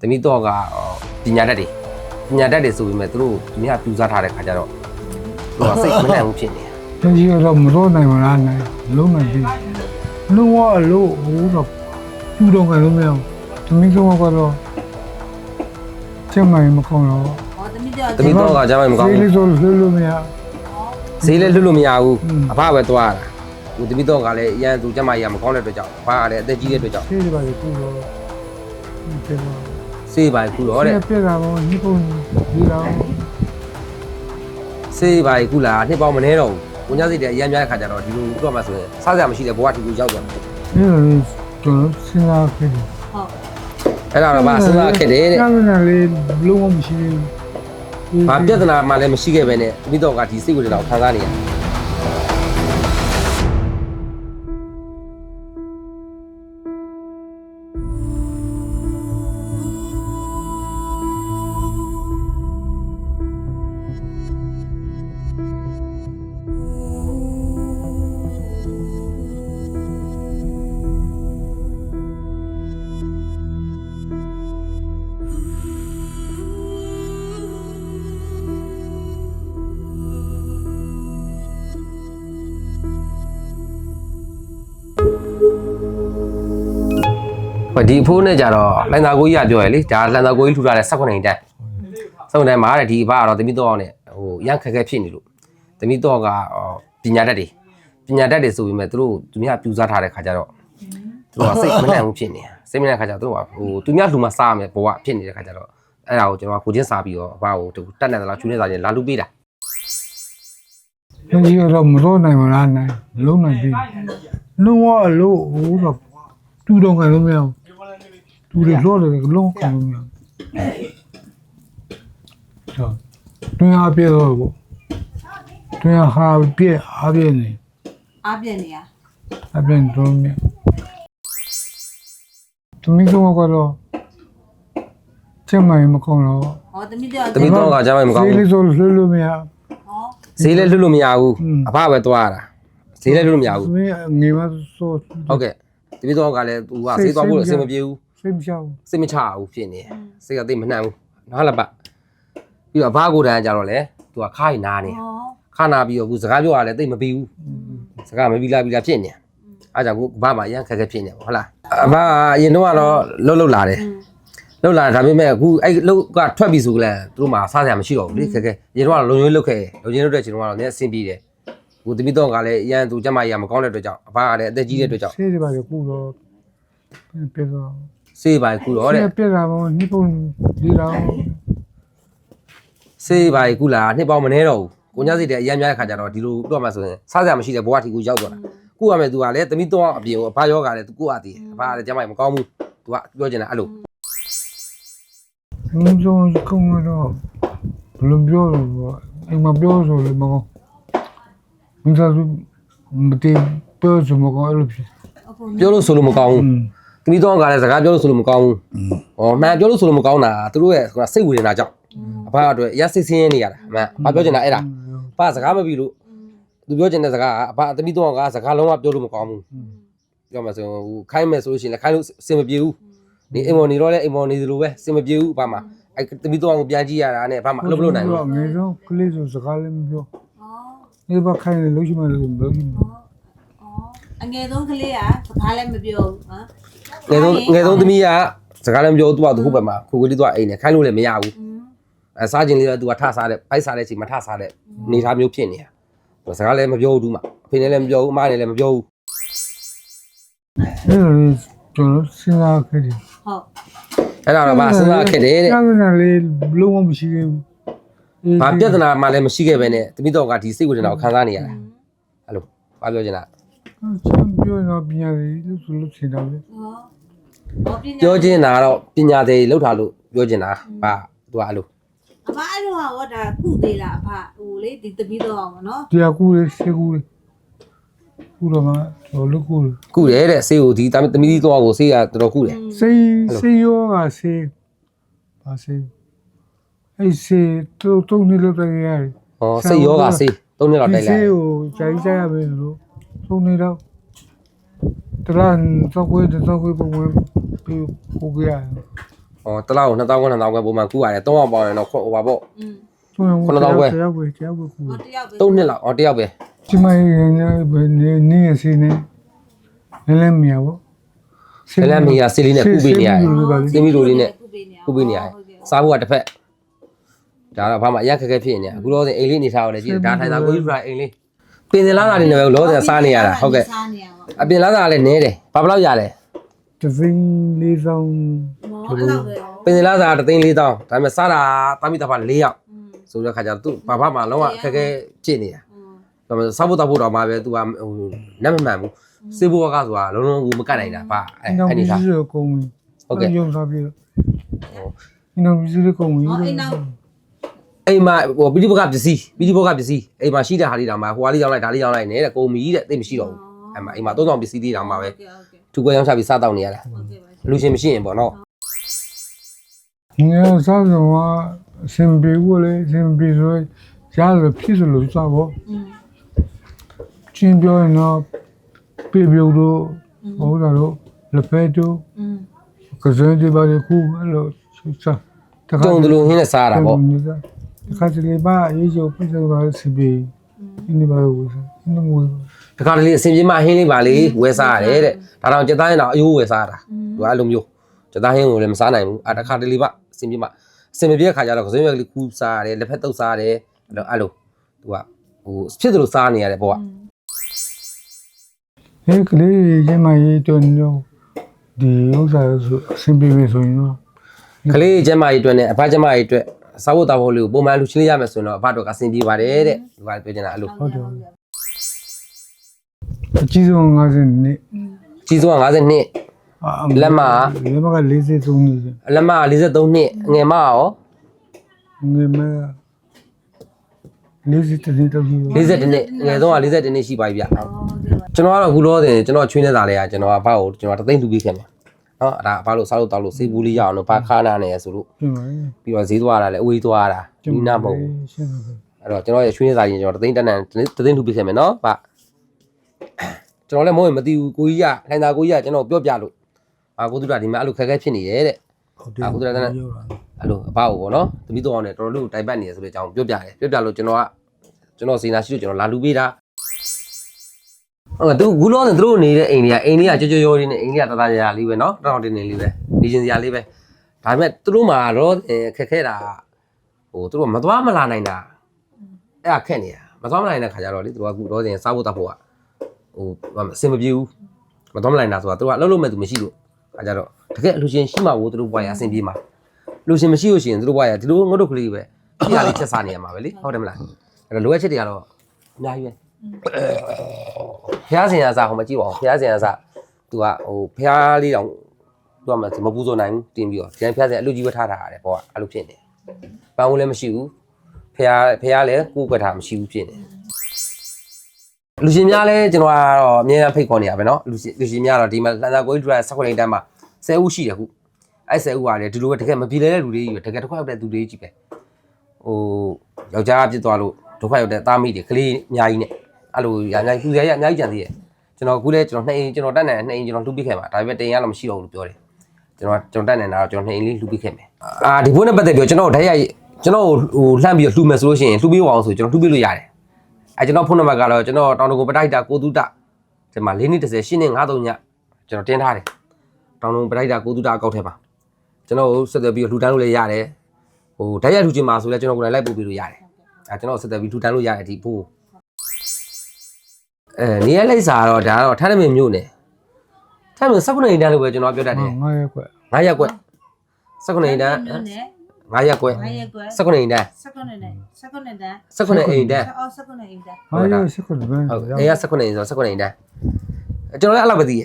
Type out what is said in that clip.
သမီးတော့ကအော်ပညာတတ်တွေပညာတတ်တွေဆိုပေမဲ့သူတို့သူများပြူစားထားတဲ့ခါကျတော့သူကစိတ်မနှံ့ဘူးဖြစ်နေတယ်တကြီးကတော့မတော့နိုင်မလားနိုင်လုံးနိုင်ပြီလုံးဝလို့ဟိုတော့ပြူတော့ကလုံးမရဘူးသမီးကတော့ကတော့ချက်မှန်မကောင်းတော့ဟောသမီးကြောင့်သမီးတော့ကကြားမမကောင်းဈေးဘူးလေးဆိုလွှတ်လို့မရဈေးလည်းလွတ်လို့မရဘူးอืมအဖပဲသွားရတာဟိုသမီးတော့ကလည်းအရန်သူကျမကြီးကမကောင်းတဲ့အတွက်ကြောင့်အဖကလည်းအသက်ကြီးတဲ့အတွက်ကြောင့်ဈေးတွေပါလေပူတော့ဒီတော့ စေးပါခုတော့တဲ့ပြက်တာပေါ့ဒီပုံဒီတော့စေးပါခုလာနှစ်ပေါင်းမနေတော့ဘူးကိုညာစိတ်တဲ့အရန်များတဲ့ခါကျတော့ဒီလိုတော့မှဆိုရင်စားစရာမရှိတဲ့ဘဝတူတူရောက်သွားတယ်ဒီလိုကျွန်တော်စဉ်းစားခဲ့တယ်ဟုတ်အဲ့ဒါတော့ဗာစဉ်းစားခဲ့တယ်တဲ့ကျန်တဲ့လေလုံးဝမရှိဘူး။ဘာပြဿနာမှလည်းမရှိခဲ့ပဲနဲ့မိတော့ကဒီစိတ်ဝေဒနာကိုခံစားနေရတယ်။ ဒီအဖိုးနဲ့ကြတော့လိုင်သာကိုကြီးကပြောရလေဒါလန်သာကိုကြီးထူထားတဲ့18နှစ်တန်း18တန်းမှာတဲ့ဒီအဘကတော့တမိတော့အောင်နဲ့ဟိုရန်ခက်ခဲဖြစ်နေလို့တမိတော့ကအော်ပညာတတ်တွေပညာတတ်တွေဆိုပေမဲ့သူတို့သူများပြူစားထားတဲ့ခါကျတော့သူတို့ကစိတ်မနှံ့ဘူးဖြစ်နေတယ်စိတ်မနှံ့တဲ့ခါကျတော့သူတို့ကဟိုသူများလူမစားမယ်ဘဝဖြစ်နေတဲ့ခါကျတော့အဲ့ဒါကိုကျွန်တော်ကကိုချင်းစားပြီးတော့အဘကိုသူတတ်နေသလားချူနေသလားလာလူပေးတာတကြီးကတော့မတော့နိုင်မလားနိုင်လုံးနိုင်ပြီလုံးဝလို့ဟိုတော့တူတော့ကလုံးမရဘူး တူတယ်လို့တယ်လုံးကောင်းလို့မရဘူးတော့တွင်းအားပြည့်တော့ပေါ့တွင်းအားဟာပြည့်အားပြည့်နေအားပြည့်နေရအပြင်တော့မြသူမိကတော့ကတော့ချက်မှန်မကောင်းတော့ဟောသမီးကြောင့်တမိတော့ကကြားမမကောင်းဈေးဘူးလေးဆိုလွှတ်လို့မရ ဟောဈေးလည်းလွတ်လို့မရဘူးอืม အဖပဲသွားရတာဈေးလည်းလွတ်လို့မရဘူးသူငေမဆိုဟုတ်ကဲ့တပိတော့ကလည်းသူကဈေးသွားဖို့အဆင်မပြေဘူး စိတ်မချဘူးစိတ်မချဘူးဖြစ်နေစိတ်ကသိမနှံ့ဘူးနားလပတ်ပြီးတော့အဘကိုယ်တန်းကြတော့လေသူကခါးရီနားနေဟောခါနာပြီးတော့ခုစကားပြောရလဲသိမပြီးဘူးစကားမပြီးလားပြီးလားဖြစ်နေအားကြောင့်ခုဘာမှအရန်ခက်ခဲဖြစ်နေပေါ့ဟုတ်လားအဘကအရင်တော့ကတော့လှုပ်လှုပ်လာတယ်လှုပ်လာဒါပေမဲ့အခုအဲ့လှုပ်ကထွက်ပြီဆိုကြလဲသူတို့မှစားစရာမရှိတော့ဘူးလေခက်ခဲရင်တော့လုံရုံးလှုပ်ခဲ့လုံရုံးလှုပ်တဲ့ချိန်တော့လည်းအဆင်ပြေတယ်ခုတပိတော့ကလည်းအရန်သူကျမကြီးကမကောင်းတဲ့အတွက်ကြောင့်အဘကလည်းအသက်ကြီးတဲ့အတွက်ကြောင့်ဆေးတွေပါလေပူတော့ပြတော့ စေးပါခုတော့တဲ့ပြတာပေါ့ဒီပုံဒီတော့စေးပါခုလာနှစ်ပေါင်းမနေတော့ဘူးကိုညာစိတ်တဲ့အရန်များတဲ့ခါကျတော့ဒီလိုတော့မှဆိုရင်စားစရာမရှိတဲ့ဘဝတီကိုရောက်သွားတာကိုကမဲ့သူကလည်းတမိတော့အပြင်ကိုအဘယောကလည်းသူကိုကတည်အဘကလည်းကျမကြီးမကောင်းဘူးသူကပြောချင်တာအဲ့လိုလုံးစုံကုန်းတော့ဘယ်လိုပြောလို့ပေါ့အိမ်မှာပြောဆိုလေမကောမင်းသားမတေးပြောဆိုမကောအဲ့လိုဖြစ်အဖိုးပြောလို့ဆိုလို့မကောင်းဘူး တမိတော့ကလည်းစကားပြောလို့ဆိုလို့မကောင်းဘူးဟောမှန်ပြောလို့ဆိုလို့မကောင်းတာသူတို့ရဲ့ကစိတ်ဝေဒနာကြောင့်အဘအတွက်အရစိတ်ဆင်းရဲနေရတာအမှန်အဘပြောချင်တာအဲ့ဒါအဘစကားမပြီးလို့သူပြောချင်တဲ့စကားကအဘတမိတော့ကစကားလုံးဝပြောလို့မကောင်းဘူးပြောမှဆိုရင်ဟိုခိုင်းမယ်ဆိုလို့ရှိရင်လည်းခိုင်းလို့အဆင်မပြေဘူးဒီအိမ်မော်နေတော့လည်းအိမ်မော်နေသလိုပဲအဆင်မပြေဘူးအဘမှာအဲ့တမိတော့ကိုပြန်ကြည့်ရတာနဲ့အဘမှာအလုပ်မလုပ်နိုင်ဘူးငယ်ဆုံးကလေးဆိုစကားလည်းမပြောဟောဒီဘက်ခိုင်းလေလို့ရှိမှလို့လို့ရှိမှဟော အငယ်ဆုံးကလေးကစကားလည်းမပြောဘူးဟမ်ငယ်ဆုံးငယ်ဆုံးသမီးကစကားလည်းမပြောသူကသူ့ဘက်မှာခိုကိုလေးသူကအိမ်နဲ့ခိုင်းလို့လည်းမရဘူးအဲစားခြင်းလေးကသူကထစားတဲ့ပိုက်စားတဲ့ချိန်မှာထစားတဲ့အနေထားမျိုးဖြစ်နေတာသူစကားလည်းမပြောဘူးသူမှအဖေနဲ့လည်းမပြောဘူးအမနဲ့လည်းမပြောဘူးအဲ့လိုကျွန်တော်စဉ်းစားခဲ့တယ်ဟုတ်အဲ့ဒါတော့ဗာစဉ်းစားခဲ့တယ်တဲ့ကျန်တဲ့လေလုံးဝမရှိခဲ့ဘူးဘာပြဿနာမှလည်းမရှိခဲ့ပဲနဲ့သမီးတော်ကဒီစိတ်ဝေဒနာကိုခံစားနေရတာအဲ့လိုဘာပြောချင်တာ ချမ်းပြောတော့ပညာရေးလို့ဆိုလို့ထင်တာပဲဟောဟောပညာပြောချင်တာကတော့ပညာသေးလောက်ထားလို့ပြောချင်တာဗာသူကအဲ့လိုအမအဲ့လိုဟာဟောဒါကုသေးလားအဖဟိုလေဒီတပီးတော့အောင်နော်တရားကူလေးစေကူလေးကူတော့မှတော့လူကူလေးကုတယ်တဲ့ဆေးကိုဒီသမီးတော်ကိုဆေးကတော်တော်ကုတယ်စေးစေးရောကစေးပါစေးအဲ့စေးတုံးတုံးနေလို့တကယ်ရတယ်ဟောစိတ်ယောဂဆေး၃နှစ်လောက်တိုက်လိုက်စေးကိုဂျိုင်းကြရပဲလို့ သုံးနေတော့တလားတော့ကိုယ်တော့ကိုယ်ပုံဝင်ပြီးကိုကြရတယ်ဟောတစ်လောက်ကို2000ခွဲ2000ခွဲပုံမှန်ကူရတယ်3အောင်ပေါင်းရင်တော့ခွဟိုပါပေါ့อืมဆိုတော့ခုနစ်သောင်းခွဲတယောက်ပဲတယောက်ပဲကူဟောတယောက်ပဲ3နှစ်လောက်ဟောတစ်ယောက်ပဲဒီမကြီးရနေနေရစီနေလဲလဲမြေပေါ့လဲလဲမီယာစီလီနဲ့ကူပေးနေရတယ်စင်မီလိုလေးနဲ့ကုပေးနေရကူပေးနေရတယ်စားဖို့ကတစ်ဖက်ဒါတော့ဘာမှအရင်ခက်ခဲဖြစ်နေတယ်အခုတော့အိမ်လေးနေထားအောင်လေကြည့်ဒါထိုင်တာကိုကြီးပြအိမ်လေး ပင်စင်လာတာနေပဲလောဆယ်စားနေရတာဟုတ်ကဲ့စားနေရပါအပင်လာတာလည်းနည်းတယ်ဘာဘလောက်ရလဲတသိန်းလေးဆောင်မောအဲ့တော့ပဲပင်စင်လာတာတသိန်းလေးတောင်းဒါပေမဲ့စားတာတမိတဖာ၄ယောက်ဆိုတဲ့ခါကျတော့သူ့ဘာဘာမှလုံးဝအခက်အခဲကြည့်နေတာဒါပေမဲ့စားဖို့တောက်ဖို့တော့မှပဲသူကဟိုနတ်မမှန်ဘူးစေဘွားကဆိုတာလုံးလုံးကိုမကတ်နိုင်တာပါအဲ့အဲ့ဒီစားဟုတ်ကဲ့ရုံစားပြီးတော့အိမ်တော်ကြီးစည်းကုန်ပြီအိမ်တော် အိမ်မှာဟိုပိဋိဘောကပစ္စည်းပိဋိဘောကပစ္စည်းအိမ်မှာရှိတဲ့ဟာလေးတောင်မှဟိုဟာလေးရောက်လိုက်ဒါလေးရောက်လိုက်နေတဲ့ကိုမီတဲ့သိမရှိတော့ဘူးအဲ့မှာအိမ်မှာသုံးဆောင်ပစ္စည်းလေးတောင်မှပဲထူကွဲရောင်းချပြီးစားတောက်နေရတာလူရှင်မရှိရင်ပေါ့နော်ငယ်စားဆောင်ကအစင်ပြေကိုလေစင်ပြေဆိုကြားလို့ဖြစ်စလို့စားပေါ့ချင်းပြောရင်တော့ပြေပြုတ်တို့ဟောတာတို့လက်ဖဲတို့ကစင်းတွေပါလေခုအဲ့လိုစားတုံးတလုံးဟင်းနဲ့စားတာပေါ့ တခါတလေပါရေးချုပ်ပြဿနာပါစင်ပြေဒီနေ့ပါလို့စားဒီနေ့မို့တခါတလေအစင်ပြေမှဟင်းလေးပါလေဝယ်စားရတယ်တဲ့ဒါတော့ကြက်သားရင်တော့အယိုးဝယ်စားတာသူအဲ့လိုမျိုးကြက်သားဟင်းကိုလည်းမစားနိုင်ဘူးအဲ့တခါတလေပါအစင်ပြေမှအစင်မပြေတဲ့ခါကျတော့ကစင်းရွက်ကလေးခူးစားရတယ်လက်ဖက်တုပ်စားရတယ်အဲ့လိုအဲ့လိုသူကဟိုဖြစ်သလိုစားနေရတယ်ပေါ့ကဟဲ့ကလေးချင်းမရေးတော့တော့ဒီဥစ္စာဆိုစင်ပြေပြီဆိုရင်တော့ကလေးကျမကြီးအတွက်နဲ့အဖကျမကြီးအတွက် စားဖို့တောက်ဖို့လေးကိုပုံမှန်လူချင်းလေးရမယ်ဆိုရင်တော့အဖတို့ကအဆင်ပြေပါတယ်တဲ့ဒီပါပြောချင်တာအဲ့လိုဟုတ်တယ်အကြီးဆုံး50နှစ်ကြီးဆုံးက52လက်မလက်မက43နှစ်အလက်မက43နှစ်ငယ်မရောငယ်မ40နှစ်တော့ကြီး42နှစ်ငယ်ဆုံးက42နှစ်ရှိပါပြီဗျဟုတ်တယ်ပါကျွန်တော်ကတော့အခုလောဆယ်ကျွန်တော်ချွေးနေတာလေးကကျွန်တော်အဖကိုကျွန်တော်တသိန်းသူပေးခဲ့မယ် နော်အဲ့ဒါအဖလို့စားလို့တောက်လို့စေးဘူးလေးရအောင်လို့ဘာခါနာနေရဆိုလို့ပြင်ပါလေပြီးတော့ဈေးသွားတာလည်းအဝေးသွားတာဒီနာမဟုတ်ဘူးရှင်းပါပြီအဲ့တော့ကျွန်တော်ရဲ့ချွေးနေတာကြီးကျွန်တော်တသိန်းတက်တန်တသိန်းသူပေးခဲ့မယ်နော်ဗျကျွန်တော်လည်းမဟုတ်ရင်မသိဘူးကိုကြီးကခိုင်သာကိုကြီးကကျွန်တော်ပြောပြလို့အာကိုသူတာဒီမှာအဲ့လိုခက်ခဲဖြစ်နေတယ်တဲ့ဟုတ်တယ်အခုတည်းကလည်းအဲ့လိုအဘကိုပေါ့နော်သမီးတော်အောင်နဲ့တော်တော်လေးကိုတိုင်ပတ်နေရဆိုတဲ့အကြောင်းပြောပြတယ်ပြောပြလို့ကျွန်တော်ကကျွန်တော်စီနာရှိလို့ကျွန်တော်လာလူပေးတာ ဟုတ်ကဲ့သူဂူလောနဲ့သူတို့နေတဲ့အိမ်တွေကအိမ်တွေကကြောကြောရောလေးနဲ့အိမ်တွေကတသားရရလေးပဲနော်တော်တော်တင်းတင်းလေးပဲနေချင်းစရာလေးပဲဒါပေမဲ့သူတို့မှာတော့ခက်ခဲတာဟိုသူတို့မသွားမလာနိုင်တာအဲ့ဒါခက်နေတာမသွားမလာနိုင်တဲ့ခါကျတော့လေသူတို့ကအခုတော့စားဖို့တောက်ဖို့ကဟိုအဆင်မပြေဘူးမသွားမလာနိုင်တာဆိုတာသူတို့ကအလုပ်လုပ်မဲ့သူမရှိလို့ခါကျတော့တကယ်အလူရှင်ရှိမှကိုသူတို့ဘွားရအဆင်ပြေမှာလူရှင်မရှိလို့ရှိရင်သူတို့ဘွားရဒီလိုငုတ်တုတ်ကလေးပဲပြရလေးချက်စားနေရမှာပဲလေဟုတ်တယ်မလားအဲ့တော့လိုအပ်ချက်တွေကတော့အများကြီးပဲ ဖျားစင်ရစားဟိုမှာကြည့်ပါဦးဖျားစင်ရစားသူကဟိုဖျားလေးတောင်သူကမပူဇော်နိုင်ဘူးတင်ပြီးတော့ဒီတိုင်းဖျားစင်အလူကြီးဝတ်ထားတာရတယ်ပေါ့အဲ့လိုဖြစ်နေပန်းဦးလည်းမရှိဘူးဖျားဖျားလည်းကိုယ်ကွက်ထားမရှိဘူးဖြစ်နေလူရှင်များလည်းကျွန်တော်ကတော့အမြဲတမ်းဖိတ်ခေါ်နေရပါပဲเนาะလူရှင်လူရှင်များတော့ဒီမှာလန်သာကိုကြီးဒရိုက်16လိန်တန်းမှာ10ဦးရှိတယ်ခု အဲ့ဆယ်ဦးကလည်းဒီလိုပဲတကယ်မပြေလဲတဲ့လူတွေကြီးပဲတကယ်တစ်ခွက်ရောက်တဲ့သူတွေကြီးပဲဟိုယောက်ျားပြစ်သွားလို့ဒုက္ခရောက်တဲ့သားမိတွေကလေးအများကြီးနဲ့ အဲ့လိုညာညာသူရရအများကြီးကြံသေးရဲ့ကျွန်တော်အခုလဲကျွန်တော်နှစ်အိမ်ကျွန်တော်တက်နေနှစ်အိမ်ကျွန်တော်လှူပေးခဲ့မှာဒါပေမဲ့တင်ရတော့မရှိတော့ဘူးလို့ပြောတယ်ကျွန်တော်ကျွန်တော်တက်နေတာတော့ကျွန်တော်နှစ်အိမ်လေးလှူပေးခဲ့မယ်အာဒီဘုန်းနဲ့ပတ်သက်ပြီးတော့ကျွန်တော်ဓာတ်ရိုက်ကျွန်တော်ဟိုလှမ်းပြီးတော့လှူမယ်ဆိုလို့ရှိရင်လှူပေးပါအောင်ဆိုကျွန်တော်လှူပေးလို့ရတယ်အဲကျွန်တော်ဖုန်းနံပါတ်ကတော့ကျွန်တော်တောင်တကုပတိုက်တာကိုတူတာဒီမှာ၄နှစ်30ရှင်းနေ93ညကျွန်တော်တင်ထားတယ်တောင်တကုပတိုက်တာကိုတူတာအကောက်ထဲပါကျွန်တော်တို့ဆက်သွယ်ပြီးလှူဒန်းလို့လည်းရတယ်ဟိုဓာတ်ရိုက်လှူချင်ပါဆိုလဲကျွန်တော်ကိုယ်တိုင်လိုက်ပို့ပေးလို့ရတယ်အဲကျွန်တော်ဆက်သွယ်ပြီးလှူဒန်းလို့ရတယ်ဒီဖို့ အဲနေရာလိုက်စာတော့ဒါတော့ထားရမင်းမြို့နယ်ထားရမင်းစက္ကုနေတန်းလို့ပဲကျွန်တော်ပြောတတ်တယ်ငါရဲ့ကွ9ရက်ကွက်စက္ကုနေတန်းမြို့နယ်9ရက်ကွက်ငါရက်ကွယ်စက္ကုနေတန်းစက္ကုနဲ့စက္ကုနဲ့တန်းစက္ကုနေအိမ်တန်းအော်စက္ကုနဲ့အိမ်တန်းငါရဲ့စကွတ်ပဲဟုတ်အိမ်ကစက္ကုနေဆိုစက္ကုနေတန်းကျွန်တော်လည်းအဲ့လိုပဲသိရ